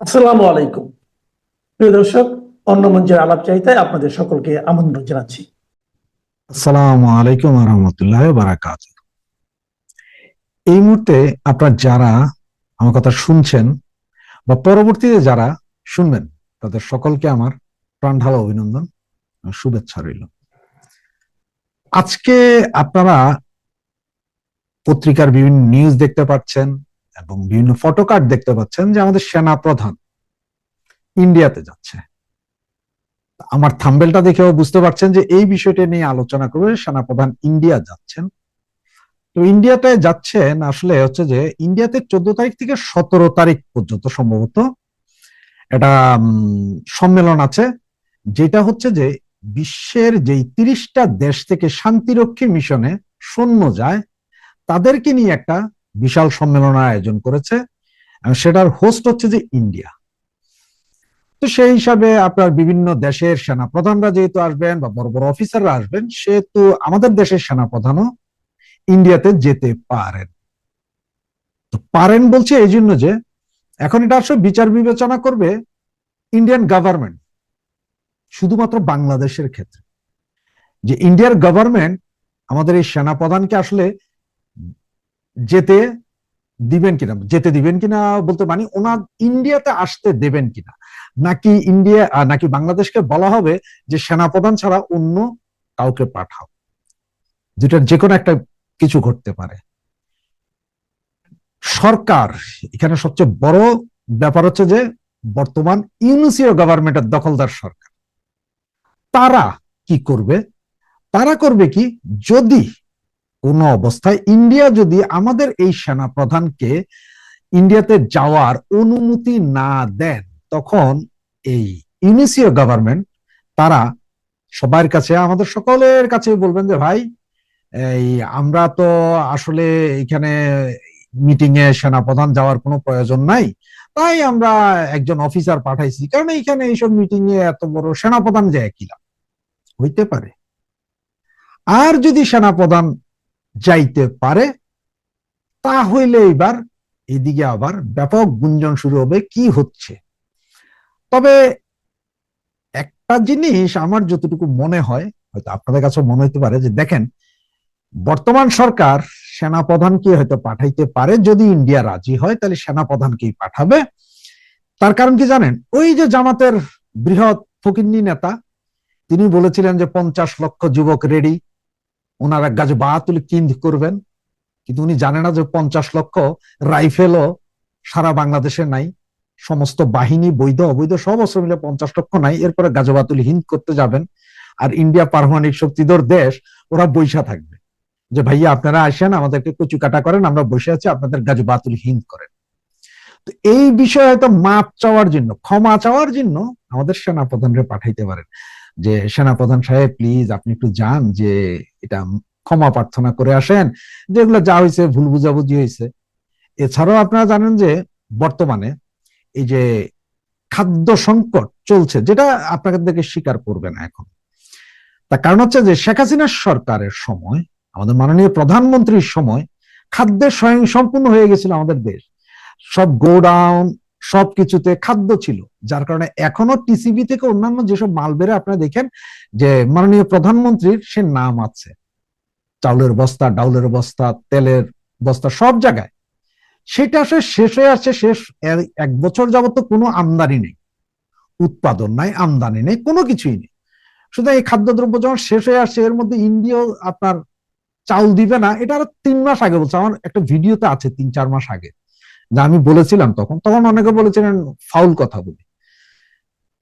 আসসালামু আলাইকুম। প্রিয় দর্শক, অন্য মঞ্চের আলাপ চাইতায় আপনাদের সকলকে আমন্ত্রণ জানাচ্ছি। আসসালামু আলাইকুম রহমতুল্লাহ বারাকাত এই মুহূর্তে আপনার যারা আমার কথা শুনছেন বা পরবর্তীতে যারা শুনবেন, তাদের সকলকে আমার প্রাণ ঢালা অভিনন্দন শুভেচ্ছা রইল। আজকে আপনারা পত্রিকার বিভিন্ন নিউজ দেখতে পাচ্ছেন এবং বিভিন্ন ফটোকার্ড দেখতে পাচ্ছেন যে আমাদের সেনা প্রধান ইন্ডিয়াতে যাচ্ছে। আমার থাম্বেলটা দেখেও বুঝতে পারছেন যে এই বিষয়টা নিয়ে আলোচনা করবে সেনাপ্রধান ইন্ডিয়া যাচ্ছেন। তো ইন্ডিয়াতে যাচ্ছেন আসলে হচ্ছে যে ইন্ডিয়াতে চোদ্দ তারিখ থেকে সতেরো তারিখ পর্যন্ত সম্ভবত উম, সম্মেলন আছে যেটা হচ্ছে যে বিশ্বের যেই তিরিশটা দেশ থেকে শান্তিরক্ষী মিশনে সৈন্য যায় তাদেরকে নিয়ে একটা বিশাল সম্মেলনের আয়োজন করেছে সেটার হোস্ট হচ্ছে যে ইন্ডিয়া। তো সেই হিসাবে আপনার বিভিন্ন দেশের সেনা প্রধানরা যেহেতু আসবেন বা বড় বড় অফিসাররা আসবেন, সেহেতু আমাদের দেশের সেনা প্রধানও ইন্ডিয়াতে যেতে পারেন। তো পারেন বলছে এই জন্য যে এখন এটা আসলে বিচার বিবেচনা করবে ইন্ডিয়ান গভর্নমেন্ট শুধুমাত্র বাংলাদেশের ক্ষেত্রে। যে ইন্ডিয়ার গভর্নমেন্ট আমাদের এই সেনা প্রধানকে আসলে যেতে দিবেন কিনা? যেতে দিবেন কিনা বলতে মানে ওনার ইন্ডিয়াতে আসতে দেবেন কিনা? নাকি ইন্ডিয়া নাকি বাংলাদেশকে বলা হবে যে সেনাপ্রধান ছাড়া অন্য কাউকে পাঠাও? দুটার যে কোনো একটা কিছু ঘটতে পারে। সরকার, এখানে সবচেয়ে বড় ব্যাপার হচ্ছে যে বর্তমান ইউনিসিও গভর্নমেন্টের দখলদার সরকার। তারা কি করবে? তারা করবে কি? যদি কোন অবস্থায় ইন্ডিয়া যদি আমাদের এই সেনা প্রধানকে ইন্ডিয়াতে যাওয়ার অনুমতি না দেন, তখন এই ইউনিসিও গভর্নমেন্ট, তারা সবার কাছে, আমাদের সকলের কাছে বলবেন যে, ভাই, এই আমরা তো আসলে এখানে মিটিং এ সেনাপ্রধান যাওয়ার কোনো প্রয়োজন নাই। তাই আমরা একজন অফিসার পাঠাইছি। কারণ এইখানে এইসব মিটিং এ এত বড় সেনাপ্রধান যায় কিলা হইতে পারে। আর যদি সেনাপ্রধান যাইতে পারে তাহলে এবার এদিকে আবার ব্যাপক গুঞ্জন শুরু হবে কি হচ্ছে। তবে একটা জিনিস আমার যতটুকু মনে হয়, হয়তো আপনাদের কাছে মনে হতে পারে যে দেখেন, বর্তমান সরকার সেনাপ্রধানকে হয়তো পাঠাইতে পারে, যদি ইন্ডিয়া রাজি হয়, তাহলে সেনাপ্রধানকেই পাঠাবে। তার কারণ কি জানেন? ওই যে জামাতের বৃহৎ ফকিন্নি নেতা, তিনি বলেছিলেন যে পঞ্চাশ লক্ষ যুবক রেডি ওনারা গাছ বাতুল কিন্দ করবেন, কিন্তু উনি জানে না যে পঞ্চাশ লক্ষ রাইফেলও সারা বাংলাদেশে নাই, সমস্ত বাহিনী বৈধ, অবৈধ, সব অস্ত্র মিলে পঞ্চাশ লক্ষ নাই, এরপরে গাজবাতুল হিন্দ করতে যাবেন, আর ইন্ডিয়া পারমাণবিক শক্তিধর দেশ, ওরা বৈশা থাকবে। যে ভাইয়া, আপনারা আসেন, আমাদেরকে কচু কাটা করেন, আমরা বসে আছি, আপনাদের গাজবাতুল হিন্দ করেন। তো এই বিষয়ে হয়তো মাপ চাওয়ার জন্য, ক্ষমা চাওয়ার জন্য আমাদের সেনাপ্রধানকে পাঠাইতে পারেন। যে, সেনাপ্রধান সাহেব প্লিজ আপনি একটু যান যে, এটা ক্ষমা প্রার্থনা করে আসেন। যেগুলো যা হয়েছে ভুল বুঝাবুঝি হয়েছে এছাড়াও আপনারা জানেন যে, বর্তমানে এই যে, খাদ্য সংকট চলছে, যেটা আপনাদেরকে স্বীকার করবে না এখন। তার কারণ হচ্ছে যে, শেখ হাসিনার সরকারের সময়, আমাদের মাননীয় প্রধানমন্ত্রীর সময় খাদ্যের স্বয়ং সম্পূর্ণ হয়ে গেছিল আমাদের দেশ। সব গোডাউন সবকিছুতে খাদ্য ছিল, যার কারণে এখনও টিসিবি থেকে অন্যান্য যেসব মাল বেড়ে আপনারা দেখেন যে মাননীয় প্রধানমন্ত্রীর সে নাম আছে। চাউলের বস্তা, ডাউলের বস্তা, তেলের বস্তা, সব জায়গায়। সেটা আসলে শেষ হয়ে আসছে, শেষ এক বছর যাবত তো কোনো আমদানি নেই। উৎপাদন নাই, আমদানি নেই, কোনো কিছুই নেই। সুতরাং এই খাদ্যদ্রব্য যখন শেষ হয়ে আসছে, এর মধ্যে ইন্ডিয়াও আপনার চাউল দিবে না, এটা আরও তিন মাস আগে বলছে। আমার একটা ভিডিওতে আছে, তিন চার মাস আগে। যা আমি বলেছিলাম তখন তখন অনেকে বলেছিলেন, ফাউল কথা বলি।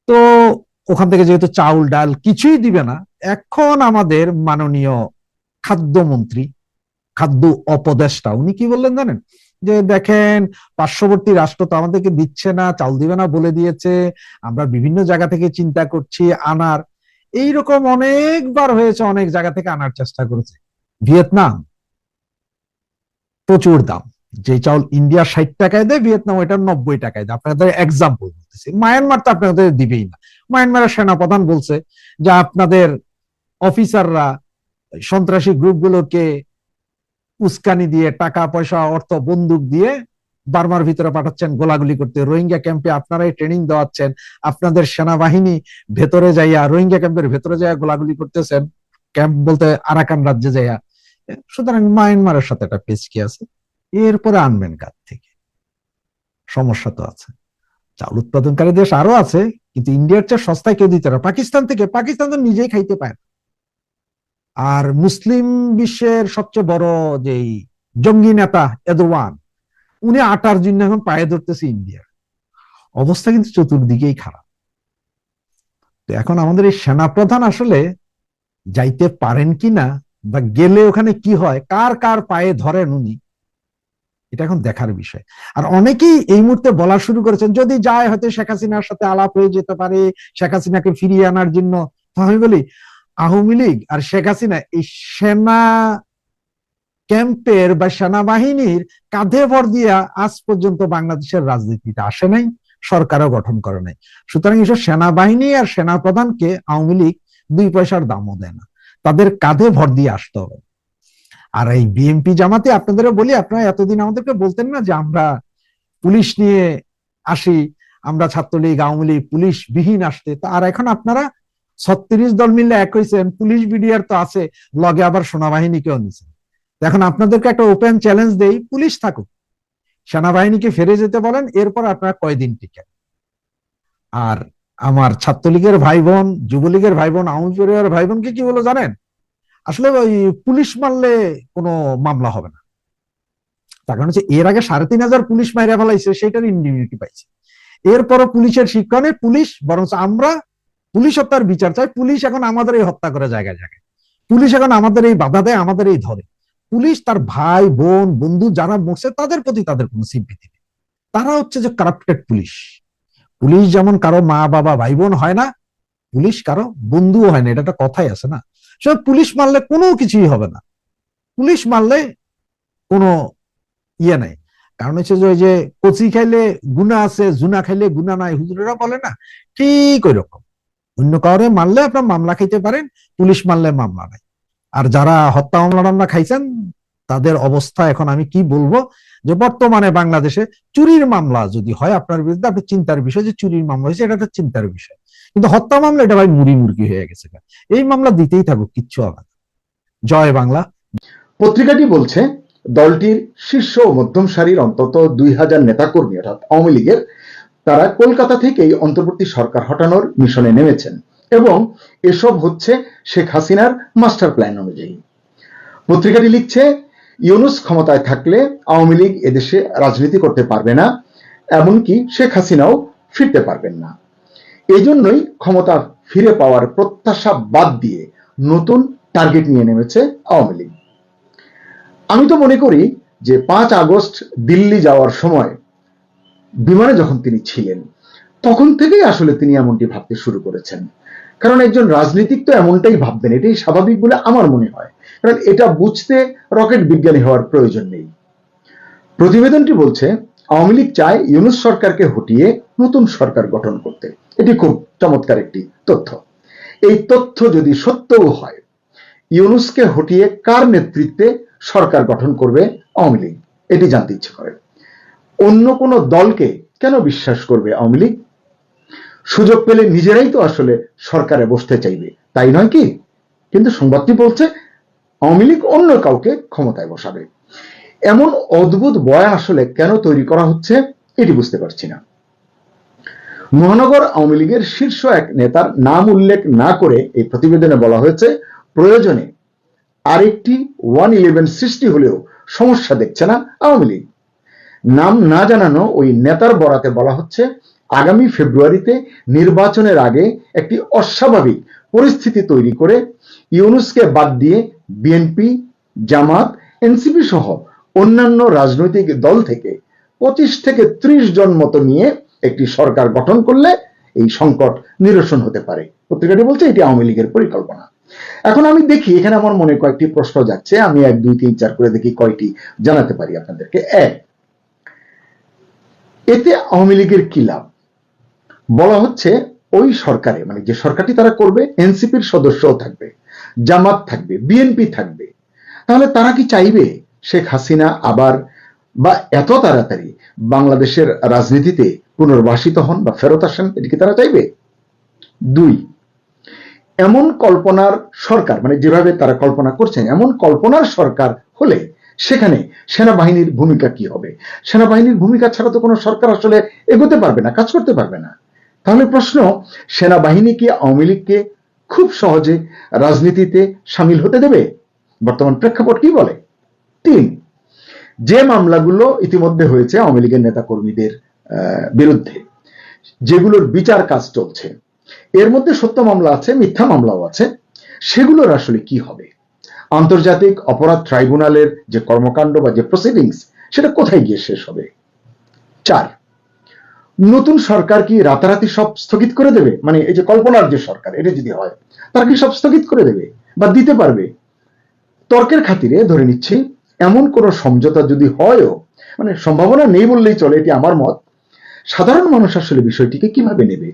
তো ওখান থেকে যেহেতু চাউল, ডাল কিছুই দিবে না, এখন আমাদের মাননীয় খাদ্যমন্ত্রী, খাদ্য অপদেষ্টা উনি কি বললেন জানেন? যে দেখেন, পার্শ্ববর্তী রাষ্ট্র তো আমাদেরকে দিচ্ছে না চাউল দিবে না বলে দিয়েছে, আমরা বিভিন্ন জায়গা থেকে চিন্তা করছি আনার। এইরকম অনেকবার হয়েছে, অনেক জায়গা থেকে আনার চেষ্টা করেছে। ভিয়েতনাম, প্রচুর দাম। যে চাউল ইন্ডিয়া ষাট টাকায় দেয় ভিয়েতনাম ওইটা নব্বই টাকায় দেয়। আপনাদের এক্সাম্পল বলতেছি। মায়ানমার তো আপনাদের দিবেই না। মায়ানমারের সেনাপ্রধান বলছে যে আপনাদের অফিসাররা সন্ত্রাসী গ্রুপগুলোকে উস্কানি দিয়ে টাকা, পয়সা, অর্থ, বন্দুক দিয়ে বার্মার ভিতরে পাঠাচ্ছেন, গোলাগুলি করতে। রোহিঙ্গা ক্যাম্পে আপনারাই ট্রেনিং দেওয়াচ্ছেন। আপনাদের সেনাবাহিনী ভেতরে যাইয়া, রোহিঙ্গা ক্যাম্পের ভেতরে যাইয়া গোলাগুলি করতেছেন। ক্যাম্প বলতে আরাকান রাজ্যে যাইয়া। সুতরাং মায়ানমারের সাথে একটা পেচকি আছে। এরপরে আনবেন কার থেকে? সমস্যা তো আছে। চাল উৎপাদনকারী দেশ আরও আছে, কিন্তু ইন্ডিয়ার চেয়ে সস্তায় কেউ দিতে পারে পাকিস্তান থেকে, পাকিস্তান তো নিজেই খাইতে পায় আর মুসলিম বিশ্বের সবচেয়ে বড় যেই জঙ্গি নেতা এদওয়ান, উনি আটার জন্য এখন পায়ে ধরতেছে ইন্ডিয়ার অবস্থা কিন্তু চতুর্দিকেই খারাপ। তো এখন আমাদের এই সেনাপ্রধান আসলে যাইতে পারেন কিনা বা গেলে ওখানে কি হয়, কার কার পায়ে ধরেন উনি এটা এখন দেখার বিষয়। আর অনেকেই এই মুহূর্তে বলা শুরু করেছেন, যদি যায় হয়তো শেখ হাসিনার সাথে আলাপ হয়ে যেতে পারে, শেখ হাসিনাকে ফিরিয়ে আনার জন্য। আমি বলি, আওয়ামী লীগ আর শেখ হাসিনা এই সেনা ক্যাম্পের বা সেনাবাহিনীর কাঁধে ভর দিয়া আজ পর্যন্ত বাংলাদেশের রাজনীতিতে আসে নাই, সরকারও গঠন করে নাই। সুতরাং এসব সেনাবাহিনী আর সেনা প্রধানকে আওয়ামী লীগ দুই পয়সার দামও দেয় না। তাদের কাঁধে ভর দিয়ে আসতে হবে। আর এই বিএনপি জামাতে আপনাদেরও বলি, আপনারা এতদিন আমাদেরকে বলতেন না যে আমরা পুলিশ নিয়ে আসি, আমরা ছাত্রলীগ, আওয়ামী লীগ পুলিশ বিহীন আসতে আর এখন আপনারা ছত্রিশ দল মিলে এক হয়েছেন পুলিশ বিডিআর তো আছে, লগে আবার সেনাবাহিনীকেও নিছেন। এখন আপনাদেরকে একটা ওপেন চ্যালেঞ্জ দেই, পুলিশ থাকুক। সেনাবাহিনীকে ফিরে যেতে বলেন, এরপর আপনারা কয়দিন টিকেন? আর আমার ছাত্রলীগের ভাই বোন, যুবলীগের ভাই বোন, আওয়ামী পরিবারের ভাই বোনকে কি বলো জানেন? আসলে ওই পুলিশ মারলে কোনো মামলা হবে না। তার কারণ হচ্ছে এর আগে সাড়ে তিন হাজার পুলিশ মাইরা ফেলাইছে সেটার ইন্ডিমিউনিটি পাইছে। এরপরও পুলিশের শিক্ষণে পুলিশ বরং আমরা পুলিশ হত্যার বিচার চাই। পুলিশ এখন আমাদের এই হত্যা করে জায়গায় জায়গায়। পুলিশ এখন আমাদের এই বাধা দেয়, আমাদের এই ধরে। পুলিশ তার ভাই, বোন, বন্ধু যারা মরছে, তাদের প্রতি তাদের কোনো সিম্পিতি নেই। তারা হচ্ছে যে কারাপ্টেড পুলিশ। পুলিশ যেমন কারও মা, বাবা, ভাই, বোন হয় না, পুলিশ কারও বন্ধুও হয় না। এটা একটা কথাই আছে না? সে পুলিশ মারলে কোনো কিছুই হবে না। পুলিশ মারলে কোনো ইয়ে নাই। কারণ হচ্ছে যে ওই যে কচি খাইলে গুণা আছে, জুনা খাইলে গুণা নাই, হুজুরেরা বলে না, ঠিক ওই রকম অন্য কাউরে মারলে আপনার মামলা খাইতে পারেন, পুলিশ মারলে মামলা নাই। আর যারা হত্যা মামলা টামলা খাইছেন, তাদের অবস্থা এখন আমি কি বলব? যে বর্তমানে বাংলাদেশে চুরির মামলা যদি হয় আপনার বিরুদ্ধে, আপনি চিন্তার বিষয় যে চুরির মামলা হয়েছে, এটা একটা চিন্তার বিষয়। কিন্তু হত্যা মামলা এটা ভাই মুড়ি মুরগি হয়ে গেছে এই মামলা দিতেই থাকুক, কিচ্ছু হবে জয় বাংলা। পত্রিকাটি বলছে, দলটির শীর্ষ ও মধ্যম সারির অন্তত দুই হাজার নেতাকর্মী, অর্থাৎ আওয়ামী লীগের, তারা কলকাতা থেকেই অন্তর্বর্তী সরকার হটানোর মিশনে নেমেছেন এবং এসব হচ্ছে শেখ হাসিনার মাস্টার প্ল্যান অনুযায়ী। পত্রিকাটি লিখছে, ইউনুস ক্ষমতায় থাকলে আওয়ামী লীগ এদেশে রাজনীতি করতে পারবে না, এমনকি শেখ হাসিনাও ফিরতে পারবেন না। এজন্যই ক্ষমতা ফিরে পাওয়ার প্রত্যাশা বাদ দিয়ে নতুন টার্গেট নিয়ে নেমেছে আওয়ামী লীগ। আমি তো মনে করি যে পাঁচ আগস্ট দিল্লি যাওয়ার সময় বিমানে যখন তিনি ছিলেন, তখন থেকেই আসলে তিনি এমনটি ভাবতে শুরু করেছেন। কারণ একজন রাজনীতিক তো এমনটাই ভাববেন, এটাই স্বাভাবিক বলে আমার মনে হয়। কারণ এটা বুঝতে রকেট বিজ্ঞানী হওয়ার প্রয়োজন নেই। প্রতিবেদনটি বলছে আওয়ামী লীগ চায় ইউনুস সরকারকে হটিয়ে নতুন সরকার গঠন করতে। এটি খুব চমৎকার একটি তথ্য। এই তথ্য যদি সত্যও হয়, ইউনুসকে হটিয়ে কার নেতৃত্বে সরকার গঠন করবে আওয়ামী লীগ? এটি জানতে ইচ্ছে করে। অন্য কোন দলকে কেন বিশ্বাস করবে আওয়ামী লীগ? সুযোগ পেলে নিজেরাই তো আসলে সরকারে বসতে চাইবে, তাই নয় কি? কিন্তু সংবাদটি বলছে, আওয়ামী লীগ অন্য কাউকে ক্ষমতায় বসাবে। এমন অদ্ভুত বয়ান আসলে কেন তৈরি করা হচ্ছে, এটি বুঝতে পারছি না। মহানগর আওয়ামী লীগের শীর্ষ এক নেতার নাম উল্লেখ না করে এই প্রতিবেদনে বলা হয়েছে, প্রয়োজনে আরেকটি ওয়ান ইলেভেন সৃষ্টি হলেও সমস্যা দেখছে না আওয়ামী লীগ। নাম না জানানো ওই নেতার বরাতে বলা হচ্ছে, আগামী ফেব্রুয়ারিতে নির্বাচনের আগে একটি অস্বাভাবিক পরিস্থিতি তৈরি করে ইউনুসকে বাদ দিয়ে বিএনপি, জামাত, এনসিপি সহ অন্যান্য রাজনৈতিক দল থেকে পঁচিশ থেকে ত্রিশ জন মতো নিয়ে একটি সরকার গঠন করলে এই সংকট নিরসন হতে পারে। পত্রিকাটি বলছে এটি আওয়ামী লীগের পরিকল্পনা। এখন আমি দেখি, এখানে আমার মনে কয়েকটি প্রশ্ন যাচ্ছে, আমি এক, দুই, তিন, চার করে দেখি কয়টি জানাতে পারি আপনাদেরকে। এক, এতে আওয়ামী লীগের কি লাভ? বলা হচ্ছে ওই সরকারে মানে যে সরকারটি তারা করবে, এনসিপির সদস্যও থাকবে, জামাত থাকবে, বিএনপি থাকবে, তাহলে তারা কি চাইবে? শেখ হাসিনা আবার বা এত তাড়াতাড়ি বাংলাদেশের রাজনীতিতে পুনর্বাসিত হন বা ফেরত আসেন, এটি কি তারা চাইবে? দুই, এমন কল্পনার সরকার মানে যেভাবে তারা কল্পনা করছেন, এমন কল্পনার সরকার হলে সেখানে সেনাবাহিনীর ভূমিকা কি হবে? সেনাবাহিনীর ভূমিকা ছাড়া তো কোনো সরকার আসলে এগোতে পারবে না, কাজ করতে পারবে না। তাহলে প্রশ্ন, সেনাবাহিনী কি আওয়ামী লীগকে খুব সহজে রাজনীতিতে সামিল হতে দেবে? বর্তমান প্রেক্ষাপট কি বলে? তিন। যে মামলাগুলো ইতিমধ্যে হয়েছে আওয়ামী লীগের নেতা কর্মীদের বিরুদ্ধে, যেগুলোর বিচার কাজ চলছে, এর মধ্যে সত্য মামলা আছে, মিথ্যা মামলাও আছে, সেগুলোর আসলে কি হবে? আন্তর্জাতিক অপরাধ ট্রাইব্যুনালের যে কর্মকাণ্ড বা যে প্রসিডিংস সেটা কোথায় গিয়ে শেষ হবে? চার, নতুন সরকার কি রাতারাতি সব স্থগিত করে দেবে? মানে এই যে কল্পনার যে সরকার, এটা যদি হয়, তারা কি সব স্থগিত করে দেবে বা দিতে পারবে? তর্কের খাতিরে ধরে নিচ্ছি এমন কোনো সমঝোতা যদি হয়ও মানে সম্ভাবনা নেই বললেই চলে, এটি আমার মত, সাধারণ মানুষ আসলে বিষয়টিকে কীভাবে নেবে?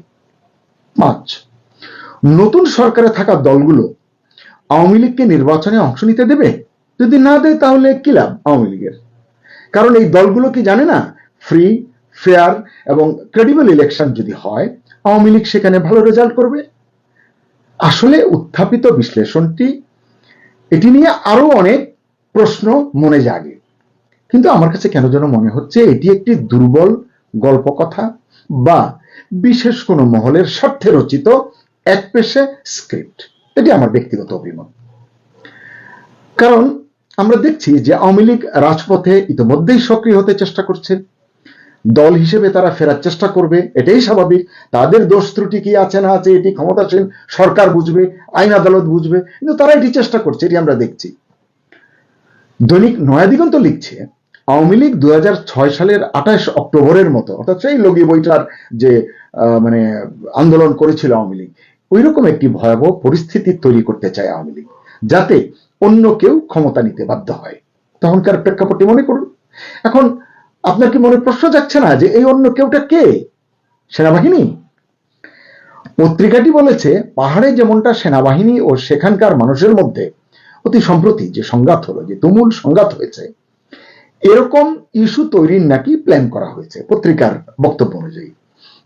পাঁচ, নতুন সরকারে থাকা দলগুলো আওয়ামী লীগকে নির্বাচনে অংশ নিতে দেবে? যদি না দেয় তাহলে কি লাভ আওয়ামী লীগের? কারণ এই দলগুলো কি জানে না? ফ্রি ফেয়ার এবং ক্রেডিবল ইলেকশন যদি হয়, আওয়ামী লীগ সেখানে ভালো রেজাল্ট করবে? আসলে উত্থাপিত বিশ্লেষণটি, এটি নিয়ে আরও অনেক প্রশ্ন মনে জাগে। কিন্তু আমার কাছে কেন যেন মনে হচ্ছে এটি একটি দুর্বল গল্প কথা বা বিশেষ কোনো মহলের স্বার্থে রচিত এক পেশে স্ক্রিপ্ট। এটি আমার ব্যক্তিগত অভিমত। কারণ আমরা দেখছি যে আওয়ামী লীগ রাজপথে ইতিমধ্যেই সক্রিয় হতে চেষ্টা করছে। দল হিসেবে তারা ফেরার চেষ্টা করবে, এটাই স্বাভাবিক। তাদের দোষ ত্রুটি কি আছে না আছে, এটি ক্ষমতাসীন সরকার বুঝবে, আইন আদালত বুঝবে, কিন্তু তারা এটি চেষ্টা করছে, এটি আমরা দেখছি। দৈনিক নয়াদিগন্ত লিখছে, আওয়ামী লীগ দু হাজার ছয় সালের আঠাশ অক্টোবরের মতো, অর্থাৎ সেই লগি বইটার যে মানে আন্দোলন করেছিল আওয়ামী লীগ ওই রকম একটি ভয়াবহ পরিস্থিতি তৈরি করতে চায় আওয়ামী লীগ, যাতে অন্য কেউ ক্ষমতা নিতে বাধ্য হয়। তখনকার প্রেক্ষাপটে মনে করুন। এখন আপনার কি মনে প্রশ্ন যাচ্ছে না যে এই অন্য কেউটা কে? সেনাবাহিনী? পত্রিকাটি বলেছে, পাহাড়ে যেমনটা সেনাবাহিনী ও সেখানকার মানুষের মধ্যে অতি সম্প্রতি যে সংঘাত হলো, যে তুমুল সংঘাত হয়েছে, এরকম ইস্যু তৈরির নাকি প্ল্যান করা হয়েছে পত্রিকার বক্তব্য অনুযায়ী।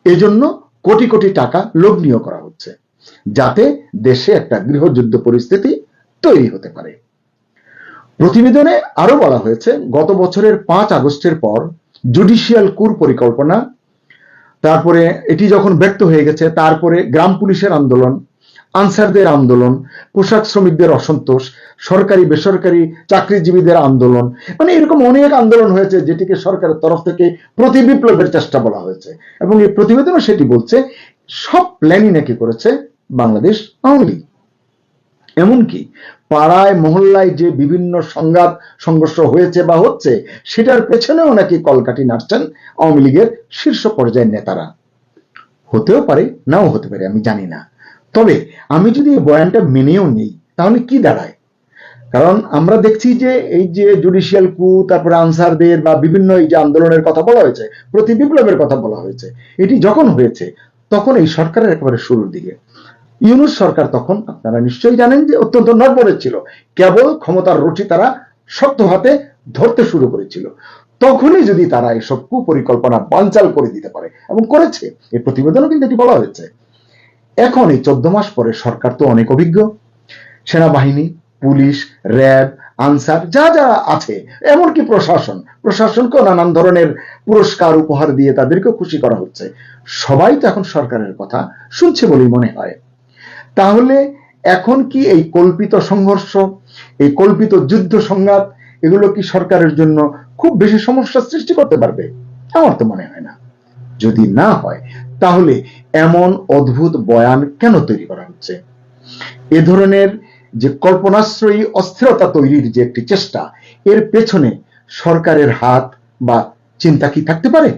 এজন্য কোটি কোটি টাকা লগ্নীয় করা হচ্ছে, যাতে দেশে একটা গৃহযুদ্ধ পরিস্থিতি তৈরি হতে পারে। প্রতিবেদনে আরও বলা হয়েছে, গত বছরের পাঁচ আগস্টের পর জুডিশিয়াল কুর পরিকল্পনা, তারপরে এটি যখন ব্যক্ত হয়ে গেছে, তারপরে গ্রাম পুলিশের আন্দোলন আনসারদের আন্দোলন, পোশাক শ্রমিকদের অসন্তোষ, সরকারি, বেসরকারি চাকরিজীবীদের আন্দোলন মানে এরকম অনেক আন্দোলন হয়েছে যেটিকে সরকারের তরফ থেকে প্রতি বিপ্লবের চেষ্টা বলা হয়েছে। এবং এই প্রতিবেদনও সেটি বলছে, সব প্ল্যানই নাকি করেছে বাংলাদেশ আওয়ামী লীগ। এমনকি পাড়ায়, মহল্লায় যে বিভিন্ন সংঘাত, সংঘর্ষ হয়েছে বা হচ্ছে, সেটার পেছনেও নাকি কলকাঠি নাড়ছেন আওয়ামী লীগের শীর্ষ পর্যায়ের নেতারা। হতেও পারে, নাও হতে পারে, আমি জানি না। তবে আমি যদি এই বয়ানটা মেনেও নেই, তাহলে কি দাঁড়ায়? কারণ আমরা দেখছি যে এই যে জুডিশিয়াল কু তারপরে আনসারদের বা বিভিন্ন এই যে আন্দোলনের কথা বলা হয়েছে, প্রতি বিপ্লবের কথা বলা হয়েছে, এটি যখন হয়েছে, তখন এই সরকারের একেবারে শুরুর দিকে। ইউনুস সরকার তখন, আপনারা নিশ্চয়ই জানেন যে অত্যন্ত নড়বড়ে ছিল। কেবল ক্ষমতার রুচি তারা শক্ত হাতে ধরতে শুরু করেছিল। তখনই যদি তারা এসব কুপরিকল্পনা বানচাল করে দিতে পারে, এবং করেছে এই প্রতিবেদনও কিন্তু এটি বলা হয়েছে। এখন এই চোদ্দ মাস পরে সরকার তো অনেক অভিজ্ঞ। সেনাবাহিনী, পুলিশ, র্যাব, আনসার, যা যা আছে, এমনকি প্রশাসন। প্রশাসনকেও নানান ধরনের পুরস্কার, উপহার দিয়ে তাদেরকেও খুশি করা হচ্ছে। সবাই তো এখন সরকারের কথা শুনছে বলেই মনে হয়। তাহলে এখন কি এই কল্পিত সংঘর্ষ, এই কল্পিত যুদ্ধ সংঘাত, এগুলো কি সরকারের জন্য খুব বেশি সমস্যার সৃষ্টি করতে পারবে? আমার তো মনে হয় না। যদি না হয় তাহলে এমন অদ্ভুত বয়ান কেন তৈরি করা হচ্ছে? এ ধরনের যে কল্পনাশ্রয়ী অস্থিরতা তৈরির যে একটি চেষ্টা, এর পেছনে সরকারের হাত বা চিন্তা কি থাকতে পারে?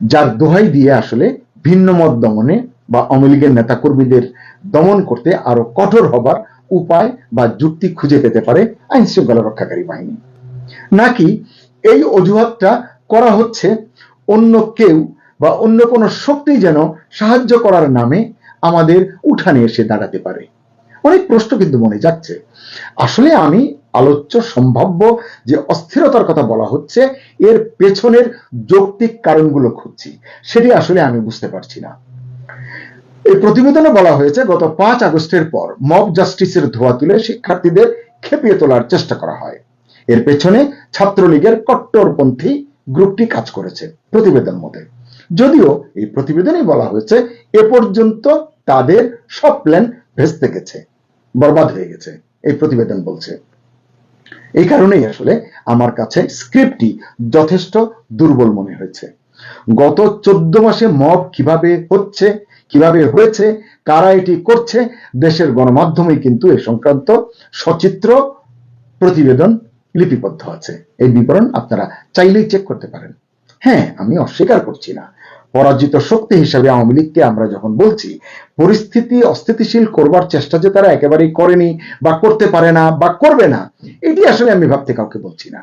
যার দোহাই দিয়ে আসলে ভিন্ন মত দমনে বা আওয়ামী লীগের নেতা কর্মীদের দমন করতে আরও কঠোর হবার উপায় বা যুক্তি খুঁজে পেতে পারে আইন শৃঙ্খলা রক্ষাকারী বাহিনী। নাকি এই অজুহাতটা করা হচ্ছে অন্য কেউ বা অন্য কোনো শক্তি যেন সাহায্য করার নামে আমাদের উঠানে এসে দাঁড়াতে পারে। অনেক প্রশ্ন কিন্তু মনে যাচ্ছে। আসলে আমি আলোচ্য সম্ভাব্য যে অস্থিরতার কথা বলা হচ্ছে, এর পেছনের যৌক্তিক কারণগুলো খুঁজছি। সেটি আসলে আমি বুঝতে পারছি না। এই প্রতিবেদনে বলা হয়েছে, গত পাঁচ আগস্টের পর মব জাস্টিসের ধোয়া তুলে শিক্ষার্থীদের খেপিয়ে তোলার চেষ্টা করা হয়। এর পেছনে ছাত্রলীগের কট্টরপন্থী গ্রুপটি কাজ করেছে প্রতিবেদন মতে। যদিও এই প্রতিবেদনে বলা হয়েছে, এ পর্যন্ত তাদের সব প্ল্যান ভেস্তে গেছে, বরবাদ হয়ে গেছে, এই প্রতিবেদন বলছে। এই কারণেই আসলে আমার কাছে স্ক্রিপ্টটি যথেষ্ট দুর্বল মনে হয়েছে। গত চোদ্দ মাসে মব কীভাবে হচ্ছে, কীভাবে হয়েছে, কারা এটি করছে, দেশের গণমাধ্যমে কিন্তু এ সংক্রান্ত সচিত্র প্রতিবেদন লিপিবদ্ধ আছে। এই বিবরণ আপনারা চাইলেই চেক করতে পারেন। হ্যাঁ আমি অস্বীকার করছি না। পরাজিত শক্তি হিসাবে আওয়ামী লীগকে আমরা যখন বলছি, পরিস্থিতি অস্থিতিশীল করবার চেষ্টা যে তারা একেবারেই করেনি বা করতে পারে না বা করবে না, এটি আসলে আমি ভাবতে কাউকে বলছি না।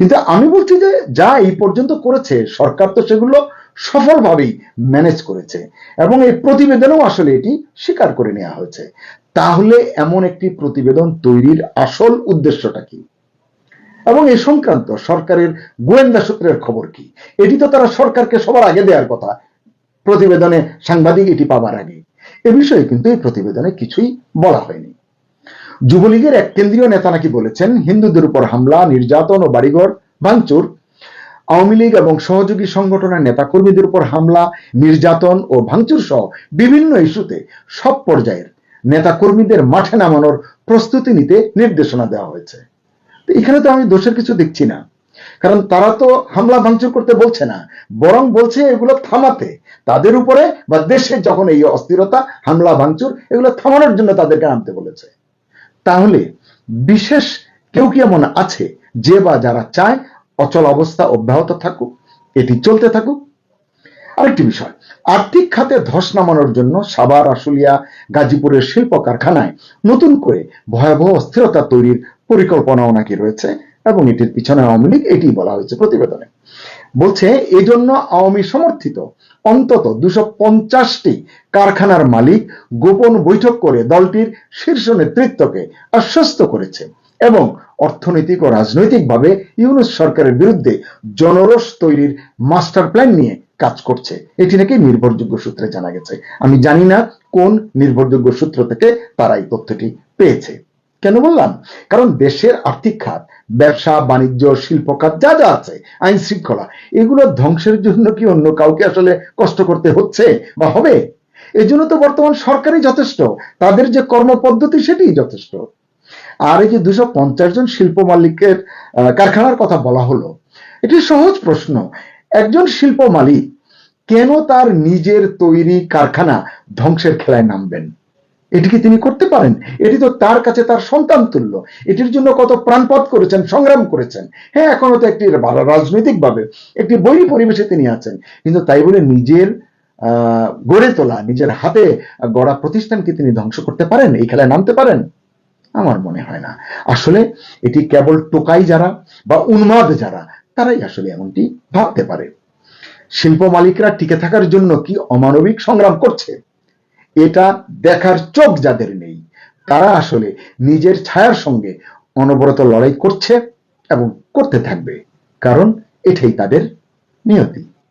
কিন্তু আমি বলছি যে যা এই পর্যন্ত করেছে, সরকার তো সেগুলো সফলভাবেই ম্যানেজ করেছে এবং এই প্রতিবেদনেও আসলে এটি স্বীকার করে নেওয়া হয়েছে। তাহলে এমন একটি প্রতিবেদন তৈরির আসল উদ্দেশ্যটা কি? এবং এই সংক্রান্ত সরকারের গোয়েন্দা সূত্রের খবর কি? এটি তো তারা সরকারকে সবার আগে দেওয়ার কথা। প্রতিবেদনে সাংবাদিক এটি পাবার আগে। এ বিষয়ে কিন্তু এই প্রতিবেদনে কিছুই বলা হয়নি। যুবলীগের এক কেন্দ্রীয় নেতা নাকি বলেছেন, হিন্দুদের উপর হামলা, নির্যাতন ও বাড়িঘর ভাঙচুর, আওয়ামী লীগ এবং সহযোগী সংগঠনের নেতাকর্মীদের উপর হামলা, নির্যাতন ও ভাঙচুর সহ বিভিন্ন ইস্যুতে সব পর্যায়ের নেতাকর্মীদের মাঠে নামানোর প্রস্তুতি নিতে নির্দেশনা দেওয়া হয়েছে। এখানে তো আমি দোষের কিছু দেখছি না। কারণ তারা তো হামলা ভাঙচুর করতে বলছে না, বরং বলছে এগুলো থামাতে। তাদের উপরে বা দেশে যখন এই অস্থিরতা, হামলা, ভাঙচুর, এগুলো থামানোর জন্য তাদেরকে নামতে বলেছে। তাহলে বিশেষ কেউ কি এমন আছে যে বা যারা চায় অচল অবস্থা অব্যাহত থাকুক, এটি চলতে থাকুক? আরেকটি বিষয়, আর্থিক খাতে ধস নামানোর জন্য সাভার, আশুলিয়া, গাজীপুরের শিল্প কারখানায় নতুন করে ভয়াবহ অস্থিরতা তৈরির পরিকল্পনাও নাকি রয়েছে এবং এটির পিছনে আওয়ামী লীগ এটি বলা হয়েছে প্রতিবেদনে। বলছে, এজন্য আওয়ামী সমর্থিত অন্তত দুশো পঞ্চাশটি কারখানার মালিক গোপন বৈঠক করে দলটির শীর্ষ নেতৃত্বকে আশ্বস্ত করেছে এবং অর্থনৈতিক ও রাজনৈতিকভাবে ইউনুস সরকারের বিরুদ্ধে জনরোষ তৈরির মাস্টার প্ল্যান নিয়ে কাজ করছে। এটি নাকি নির্ভরযোগ্য সূত্রে জানা গেছে। আমি জানি না কোন নির্ভরযোগ্য সূত্র থেকে তারা এই তথ্যটি পেয়েছে। কেন বললাম? কারণ দেশের আর্থিক খাত, ব্যবসা, বাণিজ্য, শিল্প খাত যা যা আছে, আইন শৃঙ্খলা, এগুলো ধ্বংসের জন্য কি অন্য কাউকে আসলে কষ্ট করতে হচ্ছে বা হবে? এই জন্য তো বর্তমান সরকারই যথেষ্ট, তাদের যে কর্মপদ্ধতি সেটিই যথেষ্ট। আর এই যে দুশো পঞ্চাশ জন শিল্প মালিকের কারখানার কথা বলা হলো, এটি সহজ প্রশ্ন, একজন শিল্প মালিক কেন তার নিজের তৈরি কারখানা ধ্বংসের খেলায় নামবেন? এটি কি তিনি করতে পারেন? এটি তো তার কাছে তার সন্তান তুল্য। এটির জন্য কত প্রাণপদ করেছেন, সংগ্রাম করেছেন। হ্যাঁ এখনও তো একটি রাজনৈতিক ভাবে একটি বৈরী পরিবেশে তিনি আছেন। কিন্তু তাই বলে নিজের গড়ে তোলা, নিজের হাতে গড়া প্রতিষ্ঠানকে তিনি ধ্বংস করতে পারেন? এই খেলায় নামতে পারেন? আমার মনে হয় না। আসলে এটি কেবল টোকাই যারা বা উন্মাদ যারা, তারাই আসলে এমনটি ভাবতে পারে। শিল্প মালিকরা টিকে থাকার জন্য কি অমানবিক সংগ্রাম করছে? এটা দেখার চোখ যাদের নেই, তারা আসলে নিজের ছায়ার সঙ্গে অনবরত লড়াই করছে এবং করতে থাকবে, কারণ এটাই তাদের নিয়তি।